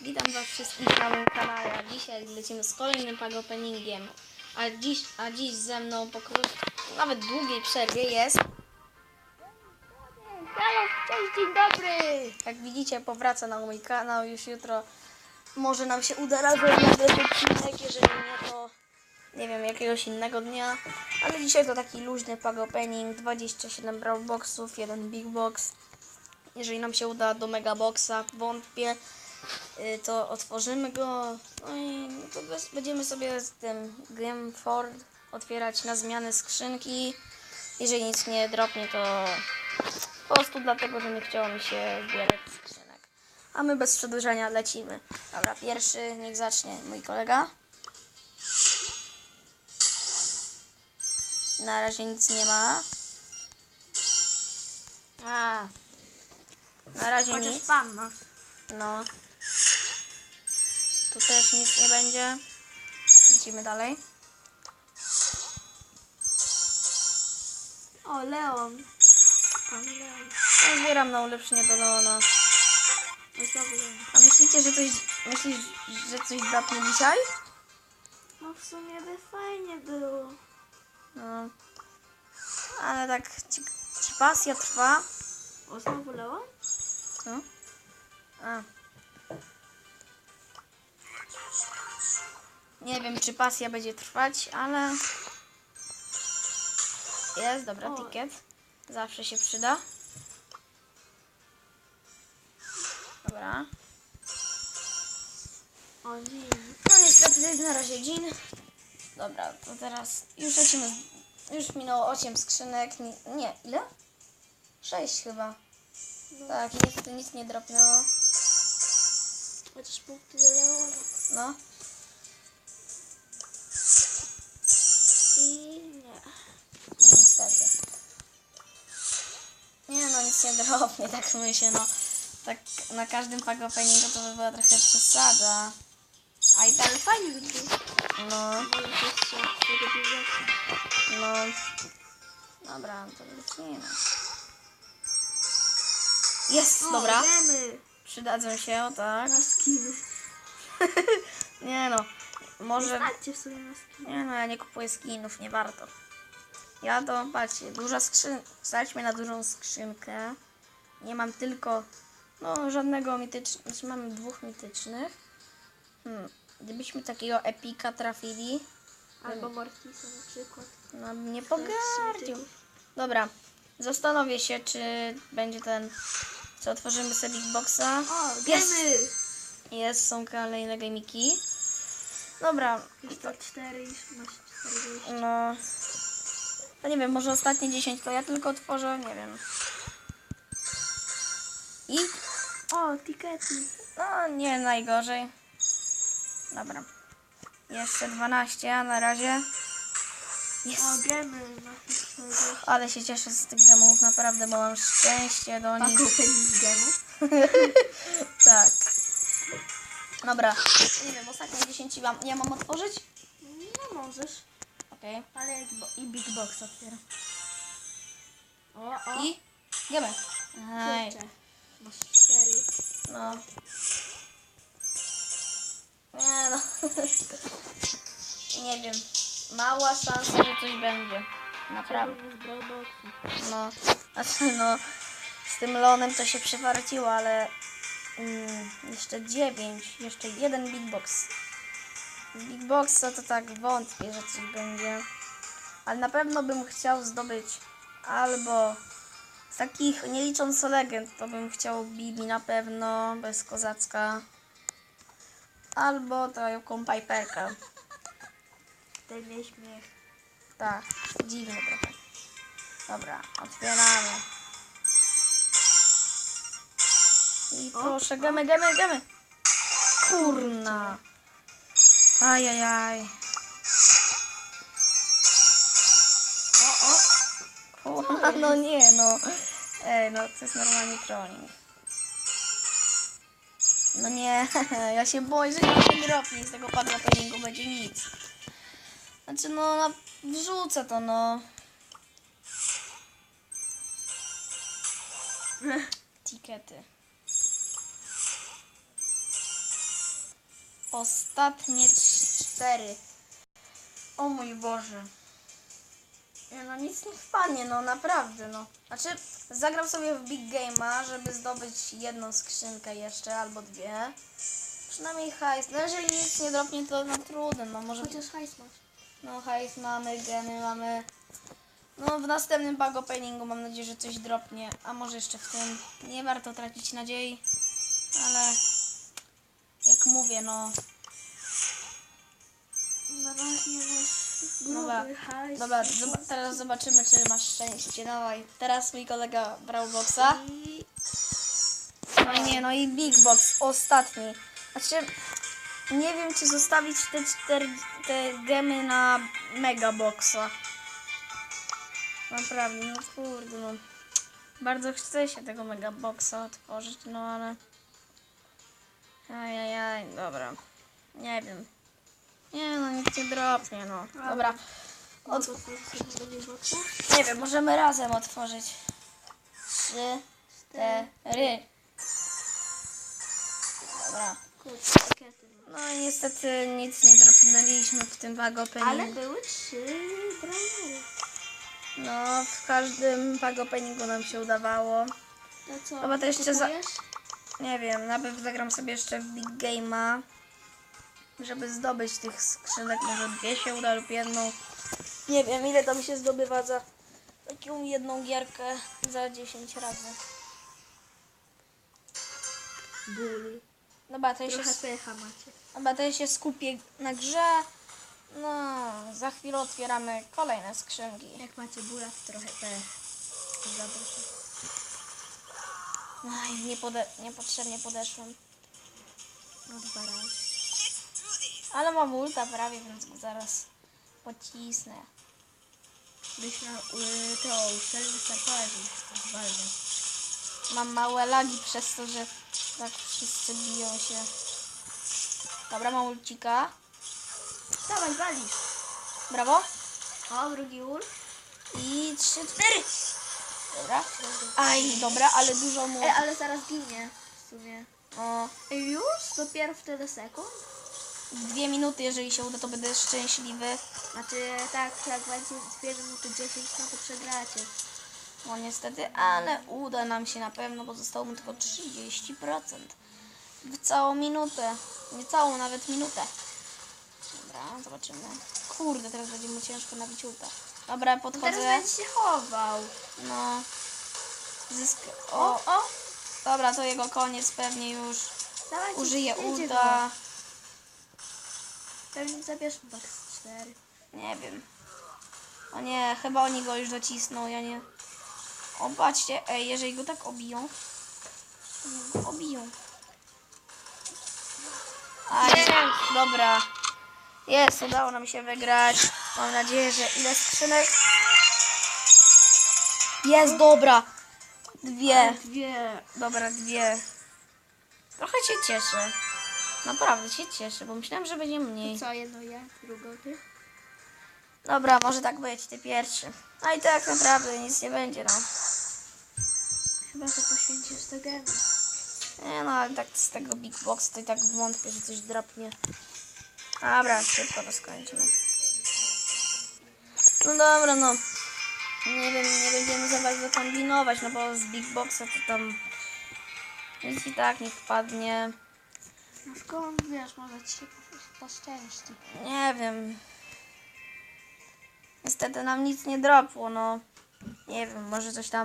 Witam was wszystkich na moim kanale. a Dzisiaj lecimy z kolejnym pack openingiem. A dziś, a dziś ze mną po nawet długiej przerwie jest... Halo, cześć, dzień dobry! Jak widzicie, powraca na mój kanał już jutro. Może nam się uda razem odcinek, jeżeli nie, to nie wiem, jakiegoś innego dnia. Ale dzisiaj to taki luźny pack opening, 27 brawl boxów, jeden big box. Jeżeli nam się uda do mega boxa, wątpię, to otworzymy go. No i to bez, będziemy sobie z tym Grimford otwierać na zmianę skrzynki. Jeżeli nic nie dropnie, to po prostu dlatego, że nie chciało mi się zbierać skrzynek. A my bez przedłużenia lecimy. Dobra, pierwszy niech zacznie mój kolega. Na razie nic nie ma. A. Na razie Chociaż nic. masz. No. Tu też nic nie będzie. Lecimy dalej. O, Leon. Pan Leon. Ja zbieram na ulepszenie do Leona. O, znowu Leon. A myślicie, że coś, myślisz, że coś drapnie dzisiaj? No w sumie by fajnie było. No. Ale tak, ci, ci pasja trwa. O, znowu Leon? Co? A. Nie wiem, czy pasja będzie trwać, ale... Jest, dobra, O. ticket. Zawsze się przyda. Dobra. O. No niestety na razie Jean. Dobra, to teraz już lecimy. Już minęło 8 skrzynek. Nie, nie ile? 6 chyba. Tak, i niestety nic nie dropnęło. Chociaż punkty Leona. No. Nie no, nic nie dropnie, tak myślę, no. Tak na każdym pack openingu to by była trochę przesada. A i tak, Ale fajnie by było. no, no. Dobra, to lecimy. Jest, O, dobra. Wiemy. Przydadzą się, o tak. Na skiny. Nie no, może... Skiny. Nie no, ja nie kupuję skinów, nie warto. Ja to, patrzcie, duża skrzynka, stać mnie na dużą skrzynkę. Nie mam tylko, no, żadnego mitycznego, znaczy mam dwóch mitycznych. Hmm. Gdybyśmy takiego epika trafili, Albo Mortisa na przykład. no nie pogardził. Dobra, zastanowię się, czy będzie ten, co otworzymy sobie Big Boxa. O, wiemy. Jest, są kolejne gamiki. Dobra, Już to 4, już masz 40. No. No nie wiem, może ostatnie 10 to ja tylko otworzę, nie wiem. I O, tikety. no nie najgorzej. Dobra. Jeszcze 12, a na razie. Jest. O, gemy. Masz 40. Ale się cieszę z tych gemów, naprawdę, bo mam szczęście do nich. Penis gemu. tak. Dobra. Nie wiem, ostatnie 10 mam, nie mam otworzyć? No możesz. Okej. I Big Box otwieram. O, o. I gemy. Aj, Kurczę. Masz 4. no. Nie no. Nie wiem. Mała szansa, że coś będzie. Naprawdę. Z. No. Znaczy no. Z tym Leonem to się przewarciło, ale mm, jeszcze 9, jeszcze jeden Big Box. Big Boxa to tak wątpię, że coś będzie. Ale na pewno bym chciał zdobyć albo z takich, nie licząc legend, to bym chciał Bibi na pewno, bez kozacka. Albo taką Piperkę. Ten mnie śmiech. Tak, dziwny trochę. Dobra, otwieramy. I proszę, gemy, gemy, gemy. Kurna. Ajajaj. O, o. Kurna, no nie no. Ej, no to jest normalnie trolling. No nie, ja się boję, że nie dropnie z tego padła treningu będzie nic. Znaczy no, na, wrzucę to no. Tikety. Ostatnie cztery. O mój Boże. Nie, No nic nie wpadnie, no naprawdę, no. Znaczy, zagram sobie w Big Game'a, żeby zdobyć jedną skrzynkę jeszcze, albo dwie. Przynajmniej hajs. No jeżeli nic nie dropnie, to no trudno, no może... Chociaż hajs masz. No hajs mamy, gemy mamy. No w następnym bug openingu mam nadzieję, że coś dropnie, a może jeszcze w tym. Nie warto tracić nadziei, ale mówię, no Na razie masz Dobra, gruby hajs. dobra, zob- teraz zobaczymy, czy masz szczęście. Dawaj, teraz mój kolega brał. I No nie, no i Big Box, ostatni. Znaczy, nie wiem, czy zostawić te cztery, te gemy na Mega Boxa. Naprawdę, no kurde, no. Bardzo chce się tego Mega Boxa otworzyć, no ale... Ajajaj, dobra. Nie wiem. Nie no, nic nie dropnie, no. Dobra, Od... nie wiem, możemy razem otworzyć. Trzy, cztery. Dobra. No i niestety nic nie dropnęliśmy w tym bug Ale były trzy. No, w każdym bug openingu nam się udawało. To co, Dobra, to jeszcze za-? Nie wiem, najpierw zagram sobie jeszcze w Big Game'a, żeby zdobyć tych skrzynek. Może dwie się uda lub jedną. Nie wiem, ile tam się zdobywa za taką jedną gierkę za 10 razy. Ból. Dobra, to ja się, Trochę pecha macie. dobra, to ja się skupię na grze. No, za chwilę otwieramy kolejne skrzynki. Jak macie bóla, to trochę pech. Za dużo. Aj, nie pode, niepotrzebnie podeszłem. No dwa razy. Ale mam ulta prawie, więc go zaraz pocisnę. Byś miał y, to uszczelnie startować, żeby walnął. Mam małe lagi przez to, że tak wszyscy biją się. Dobra, mam ulcika. Dawaj, walisz. Brawo. O, drugi ul. I trzy, cztery. Dobra. Aj, dobra, ale dużo mu... Ale zaraz ginie. W sumie. O, Ej, już? Dopiero w tyle sekund? dwie minuty, jeżeli się uda, to będę szczęśliwy. Znaczy, tak, jak będzie 2 minuty 10, no to przegracie. No niestety, ale uda nam się na pewno, bo zostało mu tylko 30%. W całą minutę. Nie całą, nawet minutę. Dobra, zobaczymy. Kurde, teraz będzie mu ciężko nabić ulta. Dobra, Teraz podchodzę. będzie się chował. No. Zysk... O, o. Dobra, to jego koniec pewnie już. Użyje przyjdzie ulta. Pewnie zabierz box 4. Nie wiem. O nie, chyba oni go już docisną, ja nie. O, patrzcie, ej, jeżeli go tak obiją. Obiją. Aj, dobra. Jest, udało nam się wygrać. Mam nadzieję, że ile skrzynek. Jest, dobra. Dwie. Dwie. Dobra, dwie. Trochę się cieszę. Naprawdę się cieszę, bo myślałem, że będzie mniej. Co, jedno ja, drugą ty? Dobra, może tak być, ty pierwszy. No i tak naprawdę nic nie będzie, no. Chyba, że poświęcisz te gemy. Nie no, ale tak z tego Big Box to i tak wątpię, że coś dropnie. Dobra, szybko to skończymy. No dobra, no. Nie wiem, nie będziemy za bardzo kombinować, no bo z Big Boxa to tam nic i tak nie wpadnie. No skąd wiesz, może ci się po- poszczęści. Nie wiem. Niestety nam nic nie dropło, no. Nie wiem, może coś tam,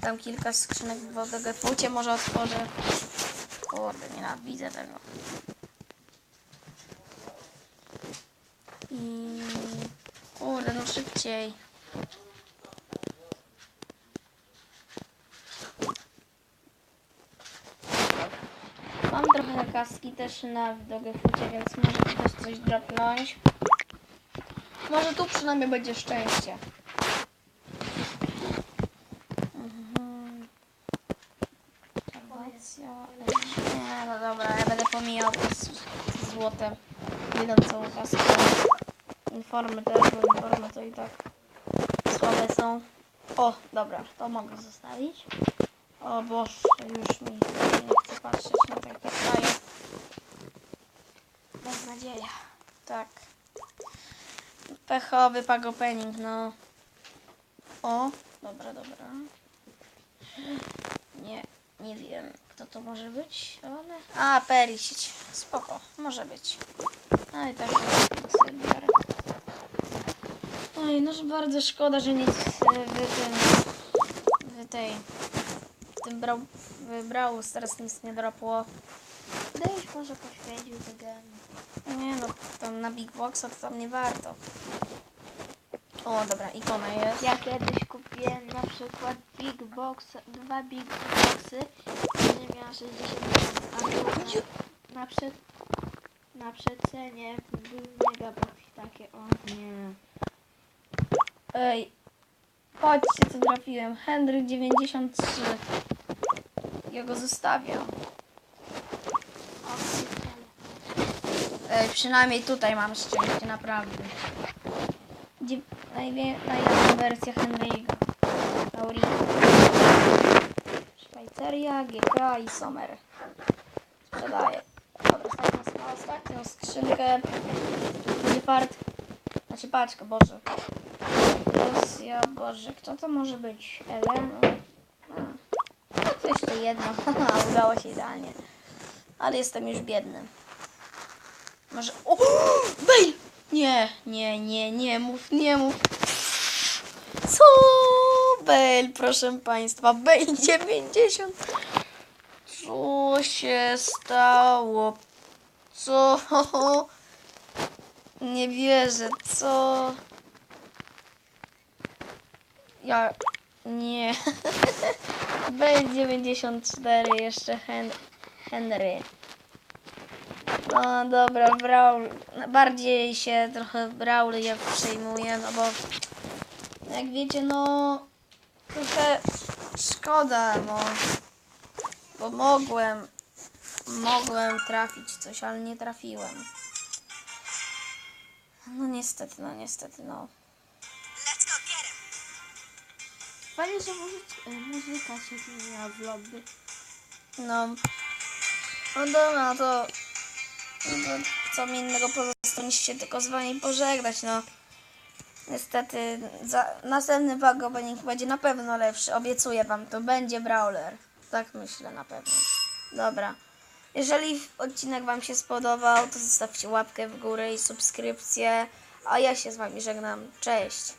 tam kilka skrzynek w DGF-cie może otworzę. Kurde, nienawidzę tego. I... Kurde, no szybciej. Mam trochę kaski też na DGF-cie, więc może też coś dropnąć. Może tu przynajmniej będzie szczęście. Mhm. Nie, no dobra, ja będę pomijał te s- złote idącą kaskę. Informy też, bo informy to i tak słabe są. O, dobra, to mogę zostawić. O Boże, już mi nie chcę patrzeć na te kraje. nadzieja. Tak. Pechowy pag opening, no. O, dobra, dobra. Nie, nie wiem, kto to może być, ale... A, Perisic. Spoko, może być. No i tak sobie. Oj, no bardzo szkoda, że nic e, w tym... W tej... W tym brał... W brał teraz nic nie dropło. Byś może poświęcił te gemy. Nie no, tam na Big Boxa to tam nie warto. O, dobra, ikona jest. Ja kiedyś kupiłem na przykład Big Box, dwa Big Boxy, nie miała 60 a tu na, na, przed, na przecenie był mega box takie o nie. Ej, patrzcie co trafiłem. Hendryk 93. Ja go zostawiam. Ej, przynajmniej tutaj mam szczęście, naprawdę. Najwie... Najlepsza wersja Henry'ego. Laurina. Szwajcaria, GK i Sommer. Sprzedaję. Dobra, ostatnią, ostatnią skrzynkę. Part. Znaczy paczka, Boże. Rosja, Boże, kto to może być? Ellen? A. No to jeszcze jedno. Udało się idealnie. Ale jestem już biedny. Może. O! Bale! Nie, nie, nie, nie mów, nie mów. Co? Bale, proszę państwa. Bale 90. Co się stało? Co? Nie wierzę, co? Ja. Nie. Bale 94, jeszcze Hen Henry. No dobra, Brawl. Bardziej się trochę Brawl ja przejmuję, no bo jak wiecie, no trochę szkoda, no. Bo mogłem, mogłem trafić coś, ale nie trafiłem. No niestety, no niestety, no. Fajnie, że muzyka, muzyka się zmieniła w lobby. No. No dobra, no to, no to co mi innego pozostaje niż się tylko z wami pożegnać, no. Niestety, za, następny opening będzie na pewno lepszy, obiecuję wam, to będzie Brawler. Tak myślę na pewno. Dobra. Jeżeli odcinek wam się spodobał, to zostawcie łapkę w górę i subskrypcję, a ja się z wami żegnam. Cześć!